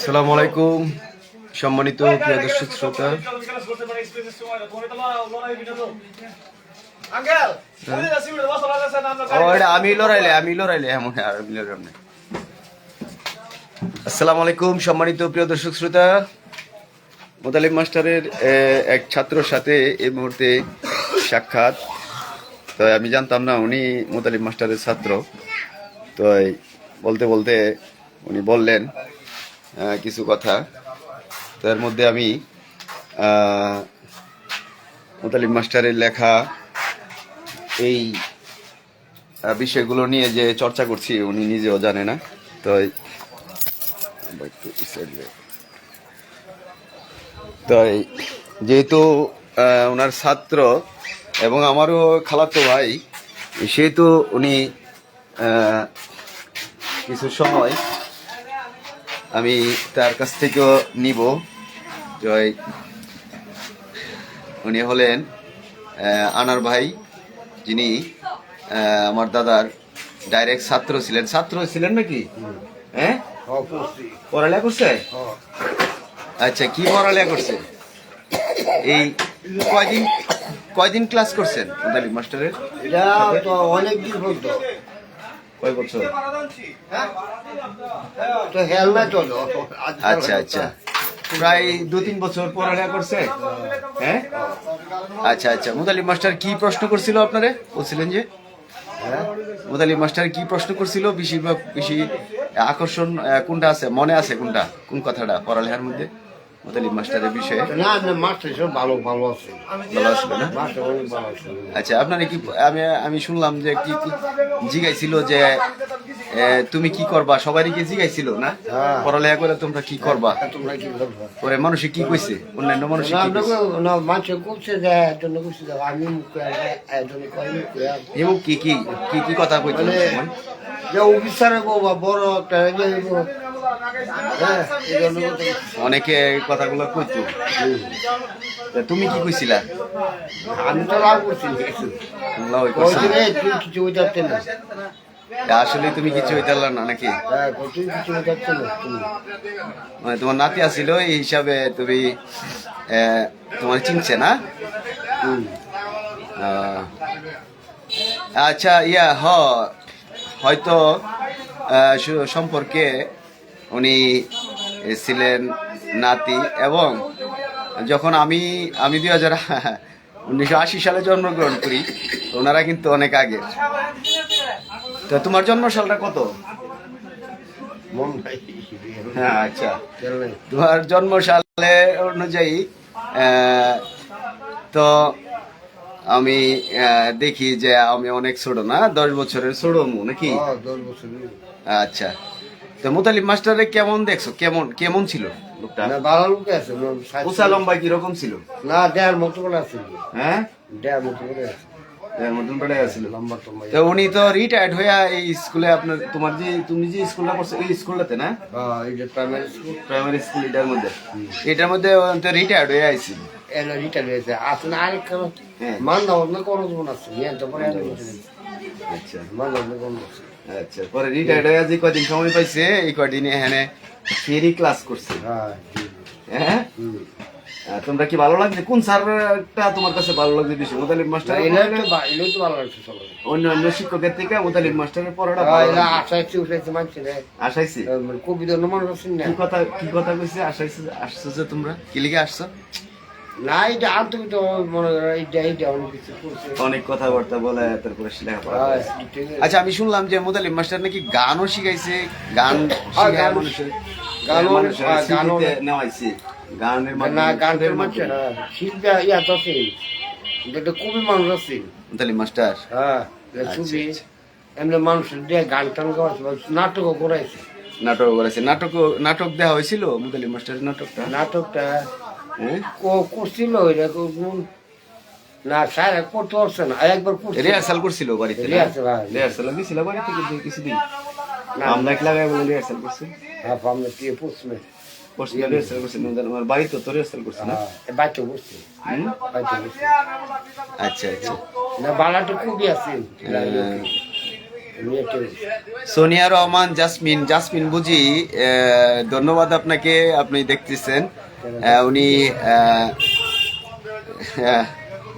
আসসালামু আলাইকুম সম্মানিত প্রিয় দর্শক শ্রোতা। এটা আমি লড়াইলে আমি লড়াইলে এমন আর আমি লড়াইলাম না। আসসালামু আলাইকুম সম্মানিত প্রিয় দর্শক শ্রোতা। মোতালিম মাস্টারের এক ছাত্রর সাথে এই মুহূর্তে সাক্ষাৎ। তো আমি জানতাম না উনি মোতালিম মাস্টারের ছাত্র। তো বলতে বলতে উনি বললেন কিছু কথা তার মধ্যে আমি মোতালিম মাস্টারের লেখা এই বিষয়গুলো নিয়ে যে চর্চা করছি, উনি নিজেও জানে না তো এই- আবার একটু এই side এ। তো যেহেতু ওনার ছাত্র এবং আমারও খালাতো ভাই, সেহেতু উনি কিছু সময় আমি তার কাছ থেকেও নিব। জয়। উনি হলেন আনার ভাই। যিনি আমার দাদার ডাইরেক্ট ছাত্র ছিলেন। ছাত্র ছিলেন নাকি? হ্যাঁ? পড়ালেখা করছে? আচ্ছা কি পড়ালেখা করছে? এই কয়দিন কয়দিন ক্লাস করছেন? মাস্টারের? এটা তো অনেক দিন হতো কয় বছর? তো হেলমেট চলো আচ্ছা আচ্ছা। প্রায় দু তিন বছর পড়ালেখা করছে? হ্যাঁ? আচ্ছা আচ্ছা। মুদালিম মাস্টার কি প্রশ্ন করছিল আপনারে? বলছিলেন যে? হ্যাঁ? মুদালিম মাস্টার কি প্রশ্ন করছিল? বেশিরভাগ বেশি আকর্ষণ কোনটা আছে? মনে আছে কোনটা? কোন কথাটা? পড়ালেখার মধ্যে? মুদালিম মাস্টারের বিষয়ে? না না মাস্টার সব ভালো ভালো আছে। ভালো আসবে না? মাস্টার অনেক ভালো আছে। আচ্ছা আপনারা কি আমি আমি শুনলাম যে কি কি জিগাইছিল যে তুমি কি করবা? সবারই কি জিগাইছিল না। পড়ালেখা করে তোমরা কি করবা? তোমরা কি করবা? পরে মানুষে কি কইছে? অন্যান্য মানুষে কি কইছে? না মানুষ যে যে আমি মুখে একজন কয় এবং কি কি কি কি কথা কইতো মানে যে অফিসারে বড় একটা অনেকে এই কথাগুলো কইতো। তা তুমি কি কইছিলা? আমি তো লাভ করছি করছ কিছু না। আসলে তুমি কিছু হইতে না নাকি? হ্যাঁ মানে তোমার নাতি আসিল এই হিসাবে তুমি তোমার চিনছে না? আচ্ছা ইয়া হ হয়তো সম্পর্কে উনি ছিলেন নাতি এবং যখন আমি আমি দুই হাজার উনিশশো আশি সালে জন্মগ্রহণ করি ওনারা কিন্তু অনেক আগের তো তোমার জন্ম সালটা কত হ্যাঁ আচ্ছা। তোমার জন্ম সালে অনুযায়ী তো আমি দেখি যে আমি অনেক ছোট না দশ বছরের ছোট নাকি? আচ্ছা। তো মুতালিম মাস্টারে কেমন দেখছ? কেমন কেমন ছিল লোকটা? না ভালো লোক আছে না, লম্বা কীরকম ছিল? না দেড় মতো করে আছে হ্যাঁ? দেড় মতো করে আছে তো উনি তো রিটায়ার্ড হয়ে এই স্কুলে আপনার তোমার যে তুমি যে স্কুলটা করছ এই স্কুলটাতে না? হ্যাঁ প্রাইমারি স্কুল প্রাইমারি স্কুল এটার মধ্যে। এটার মধ্যে রিটায়ার্ড হয়ে আইছি। এলা রিটার হয়েছে আসলে আরেক কারণ হ্যাঁ। মান দাও না কোনো জীবন আছে তো আচ্ছা। মান দাও না। আচ্ছা পরে রিটায়ার্ড হয়ে যে কদিন সময় পাইছে? এই কদিন এখানে ফেরি ক্লাস করছে। হ্যাঁ। হ্যাঁ? তোমরা কি ভালো লাগছে? কোন স্যারটা তোমার কাছে ভালো লাগছে বেশি মোতালিব মাস্টার? ভালো লাগছে অন্য অন্য শিক্ষকের থেকে মোতালিব মাস্টারের পড়াটা হ্যাঁ। আশাইছে উঠাইছে মানছে না আসাইছি মানে কবিতা কি কথা কি কথা কইছে? আসাইছে আসছো যে তোমরা? কি লিগে আসছো? না এটা আর তো মনে করো এইটা এইটা অনেক কিছু অনেক কথাবার্তা বলে তারপরে লেখাপড়া করে। ঠিক আছে। আচ্ছা আমি শুনলাম যে মাস্টার নাকি গানও শিখাইছে গান শিখায় মানুষের। গানও- মানুষের গানও- স্মৃতিতে নেওয়াইছে। গানের না মাধ্যমে গান সুরের মানছে মাধ্যমে। না শিল্পা ইয়া তো আছে। এটা খুবই মানুষ আছে। মাস্টার? হ্যাঁ আচ্ছা, আচ্ছা। এমনি দিয়ে গান টান নাটকও করাইছে। নাটক করেছে নাটক নাটক দেওয়া হয়েছিল মুদালিম মাস্টারের নাটকটা? নাটকটা করছিল এটা না স্যার করতে পারছে না। একবার রিহার্সাল করছিল বাড়িতে হ্যাঁ। রিহার্সাল। দিছিল বাড়ি থেকে যে কিছুদিন। না। আমরা এক লাগাই বলে রিহার্সাল করছে? হ্যাঁ আমরা পড়ছে। করছে রিহার্সাল করছে আমার বাড়িতে তো রিহার্সাল করছে না। হ্যাঁ করছে আচ্ছা আচ্ছা। না বালাটা খুবই আছে। আহ, আমি একটা সোনিয়া রহমান জাসমিন। জাসমিন বুঝি ধন্যবাদ আপনাকে আপনি দেখতেছেন। উনি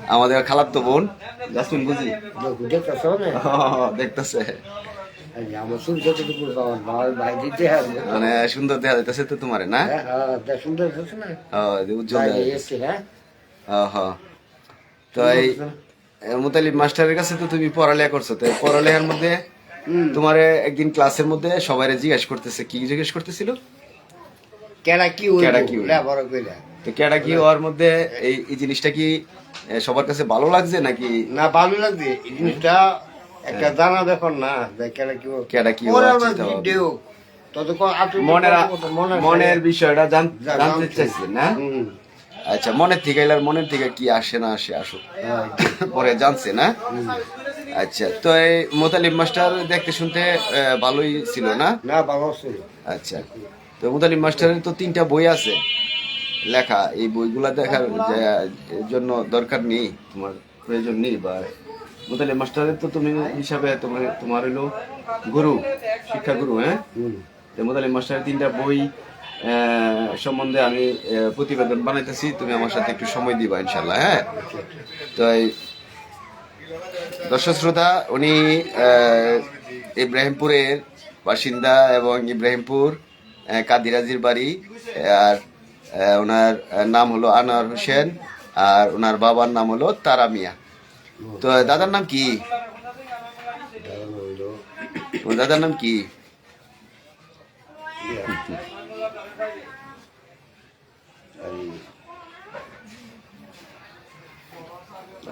আমাদের খালাতো বোন। জাসমিন বুঝি? দেখতেছ। মানে সুন্দর দেখা যাইতেছে তো তোমারে না? হ্যাঁ হ্যাঁ উজ্জ্বল হ্যাঁ। তো এই মুতালিব মাস্টারের কাছে তো তুমি পড়ালেখা করছ তো পড়ালেখার মধ্যে তোমার একদিন ক্লাসের মধ্যে সবাই জিজ্ঞেস করতেছে কি জিজ্ঞেস করতেছিল? কেডা কি কেডা কি বড় কইরা। তো কেডা কি হওয়ার মধ্যে এই এই জিনিসটা কি সবার কাছে ভালো লাগছে নাকি? না ভালো লাগছে। এই জিনিসটা একটা জানা ব্যাপার না যে কেডা কি কেডা কি পরে হওয়ার আমরা চিন্তা ভাবনা। ভিডিও মনের বিষয়টা জানতে। চাইছেন না? আচ্ছা মনের থেকে এলার মনের থেকে কি আসে না আসে আসুক। হ্যাঁ, পরে জানছে না? আচ্ছা তো এই মোতালিব মাস্টার দেখতে শুনতে ভালোই ছিল না? না ভালো ছিল। আচ্ছা। তো মুতালিম মাস্টারের তো তিনটা বই আছে লেখা। এই বইগুলা দেখার জন্য দরকার নেই তোমার প্রয়োজন নেই বা মুতালিম মাস্টারের তো তুমি হিসাবে তোমার তোমার হলো গুরু শিক্ষা গুরু হ্যাঁ? তো মুতালিম মাস্টারের তিনটা বই সম্বন্ধে আমি প্রতিবেদন বানাইতেছি। তুমি আমার সাথে একটু সময় দিবা ইনশাল্লাহ হ্যাঁ? তো এই দর্শক শ্রোতা উনি আহ, ইব্রাহিমপুরের বাসিন্দা এবং ইব্রাহিমপুর কাদিরাজির বাড়ি আর ওনার নাম হলো আনোয়ার হোসেন আর ওনার বাবার নাম হলো তারা মিয়া। তো দাদার নাম কি? দাদার নাম কি?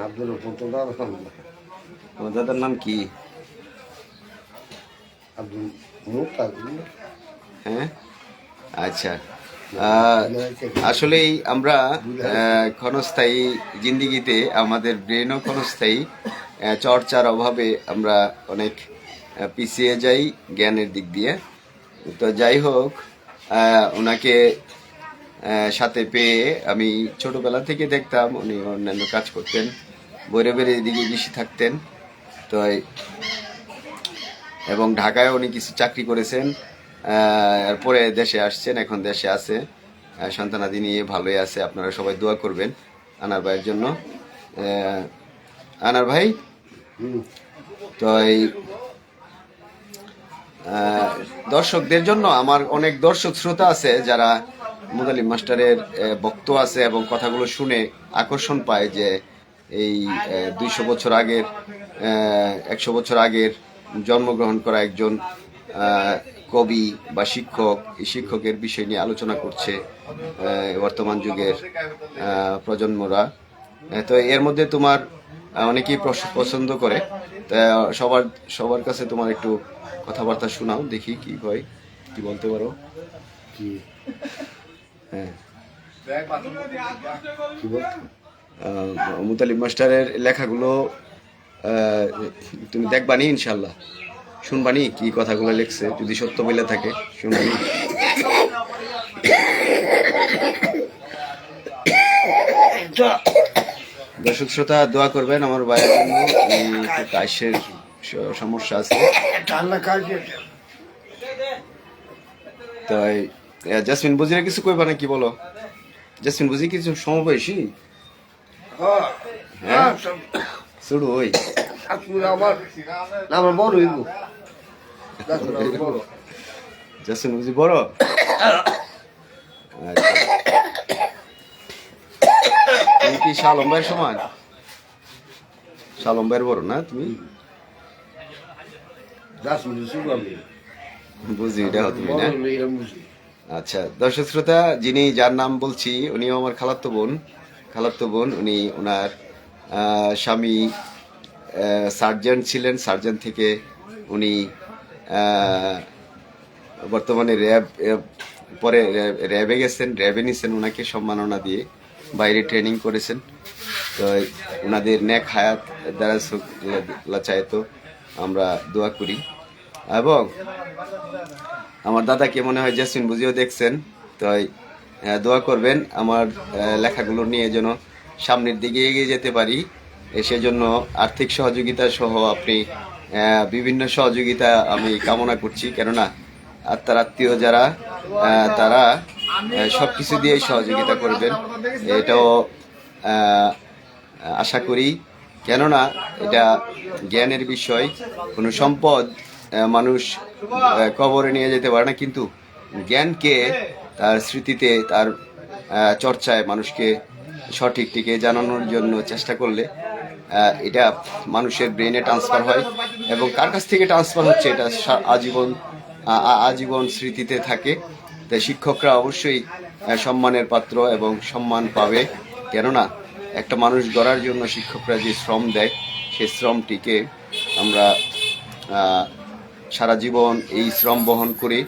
আব্দুল দাদার নাম কি? আব্দুল হ্যাঁ? আচ্ছা। আসলেই আমরা ক্ষণস্থায়ী জিন্দিগিতে আমাদের ব্রেনও ক্ষণস্থায়ী চর্চার অভাবে আমরা অনেক পিছিয়ে যাই জ্ঞানের দিক দিয়ে। তো যাই হোক ওনাকে সাথে পেয়ে আমি ছোটবেলা থেকে দেখতাম, উনি অন্যান্য কাজ করতেন বইরে বেড়ে এদিকে বেশি থাকতেন। তো এবং ঢাকায় উনি কিছু চাকরি করেছেন। এরপরে দেশে আসছেন, এখন দেশে আছে। সন্তানাদি নিয়ে ভালোই আছে, আপনারা সবাই দোয়া করবেন আনার ভাইয়ের জন্য। আনার ভাই? তো এই দর্শকদের জন্য আমার অনেক দর্শক শ্রোতা আছে যারা মুদালিম মাস্টারের বক্তব্য আছে এবং কথাগুলো শুনে আকর্ষণ পায় যে এই দুইশো বছর আগের একশো বছর আগের জন্মগ্রহণ করা একজন কবি বা শিক্ষক এই শিক্ষকের বিষয় নিয়ে আলোচনা করছে বর্তমান যুগের প্রজন্মরা। তো এর মধ্যে তোমার অনেকেই পছন্দ করে। তা সবার সবার কাছে তোমার একটু কথাবার্তা শোনাও দেখি কি হয় কি বলতে পারো। কি? হ্যাঁ। মুতালিব মাস্টারের লেখাগুলো তুমি দেখবানি ইনশাল্লাহ শুনবানি কি কথাগুলো লিখছে? যদি সত্য বলে থাকে শুনবানি। দর্শক শ্রোতা দোয়া করবেন আমার ভাইয়ের জন্য কাশের সমস্যা আছে। ঠান্ডা কাজ তো এই, এ, জাসমিন বুঝিরা কিছু কইবা না কি বলো? জাসমিন বুঝি কিছু সমবয়সী? হ্যাঁ। শুরু ওই আমার না, আমার বড় হইব। দেখো না, বড়? জাসমিন বুঝি বড় আচ্ছা। তুমি কি শালম ভাইয়ের সমান? শালম ভাইয়ের বড় না তুমি? বুঝি এটা তুমি না? আচ্ছা দর্শক শ্রোতা যিনি যার নাম বলছি উনিও আমার খালাত্তো বোন। খালাত্তো বোন উনি ওনার স্বামী সার্জন ছিলেন সার্জন থেকে উনি বর্তমানে র্যাব পরে র্যাবে গেছেন, র্যাবে নিছেন ওনাকে সম্মাননা দিয়ে, বাইরে ট্রেনিং করেছেন। তো ওনাদের নেক হায়াত দ্বারা চাইতো আমরা দোয়া করি। এবং আমার দাদাকে মনে হয় জেসমিন বুঝিও দেখছেন, তাই দোয়া করবেন। আমার লেখাগুলো নিয়ে যেন সামনের দিকে এগিয়ে যেতে পারি। সেজন্য আর্থিক সহযোগিতা সহ আপনি বিভিন্ন সহযোগিতা আমি কামনা করছি। কেননা আত্মার আত্মীয় যারা তারা আহ, সবকিছু দিয়ে সহযোগিতা করবেন। এটাও আশা করি। কেননা এটা জ্ঞানের বিষয়। কোনো সম্পদ মানুষ কবরে নিয়ে যেতে পারে না। কিন্তু জ্ঞানকে তার স্মৃতিতে তার চর্চায় মানুষকে সঠিক টিকে জানানোর জন্য চেষ্টা করলে এটা মানুষের ব্রেনে ট্রান্সফার হয় এবং কার কাছ থেকে ট্রান্সফার হচ্ছে এটা আজীবন আজীবন স্মৃতিতে থাকে। তাই শিক্ষকরা অবশ্যই সম্মানের পাত্র এবং সম্মান পাবে। কেননা, একটা মানুষ গড়ার জন্য শিক্ষকরা যে শ্রম দেয় সেই শ্রমটিকে আমরা সারা জীবন এই শ্রম বহন করে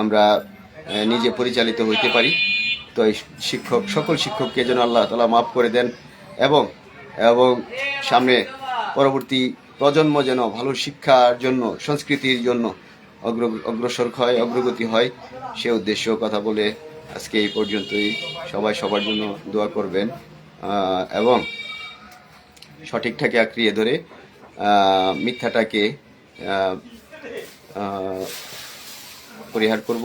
আমরা নিজে পরিচালিত হইতে পারি। তো এই শিক্ষক, সকল শিক্ষককে যেন আল্লাহ তালা মাফ করে দেন এবং এবং সামনে পরবর্তী প্রজন্ম যেন ভালো শিক্ষার জন্য, সংস্কৃতির জন্য অগ্র অগ্রসর হয়, অগ্রগতি হয়, সে উদ্দেশ্য কথা বলে আজকে এই পর্যন্তই। সবাই সবার জন্য দোয়া করবেন এবং সঠিকটাকে আঁকড়িয়ে ধরে মিথ্যাটাকে পরিহার করব।